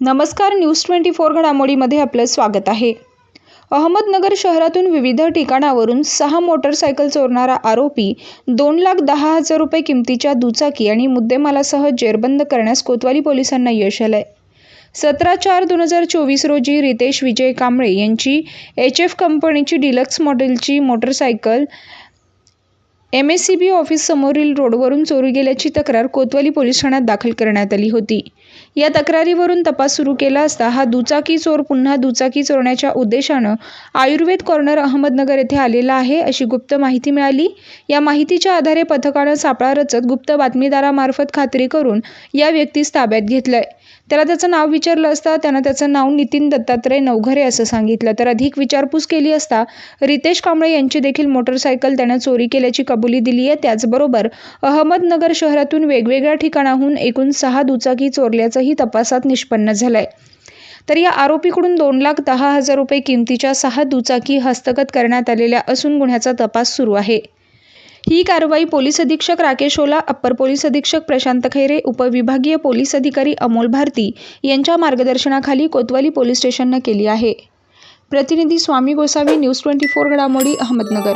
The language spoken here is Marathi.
नमस्कार न्यूज ट्वेंटी फोर घडामोडीमध्ये आपलं स्वागत आहे. अहमदनगर शहरातून विविध ठिकाणावरून सहा मोटरसायकल चोरणारा आरोपी दोन लाख दहा हजार रुपये किमतीच्या दुचाकी आणि मुद्देमालासह जेरबंद करण्यास कोतवाली पोलिसांना यश आलं आहे सतरा चार दोन हजार चोवीस रोजी रितेश विजय कांबळे यांची एच एफ कंपनीची डिलक्स मॉडेलची motorcycle M S C B ऑफिससमोरील रोडवरून चोरी गेल्याची तक्रार कोतवाली पोलीस ठाण्यात दाखल करण्यात आली होती. या तक्रारीवरून तपास सुरू केला असता हा दुचाकी चोर पुन्हा दुचाकी चोरण्याच्या उद्देशानं आयुर्वेद कॉर्नर अहमदनगर येथे आलेला आहे अशी गुप्त माहिती मिळाली. या माहितीच्या आधारे पथकानं सापळा रचत गुप्त बातमीदारामार्फत खात्री करून या व्यक्तीस ताब्यात घेतलंय. त्याला त्याचं नाव विचारलं असता त्यानं त्याचं नाव नितीन दत्तात्रय नवघरे असं सांगितलं. तर अधिक विचारपूस केली असता रितेश कांबळे यांची देखील मोटरसायकल त्यानं चोरी केल्याची कबुली दिली आहे त्याचबरोबर अहमदनगर शहरातून वेगवेगळ्या ठिकाणाहून एकूण सहा दुचाकी चोरल्याचंही तपासात निष्पन्न झालं आहे तर या आरोपीकडून दोन लाख दहा हजार रुपये किमतीच्या सहा दुचाकी हस्तगत करण्यात आलेल्या असून गुन्ह्याचा तपास सुरू आहे. ही कारवाई पोलीस अधीक्षक राकेश ओला अप्पर पोलीस अधीक्षक प्रशांत खैरे उपविभागीय पोलीस अधिकारी अमोल भारती यांच्या मार्गदर्शनाखाली कोतवाली पोलीस स्टेशननं केली आहे. प्रतिनिधी Swami Gosavi news twenty four घडामोडी अहमदनगर.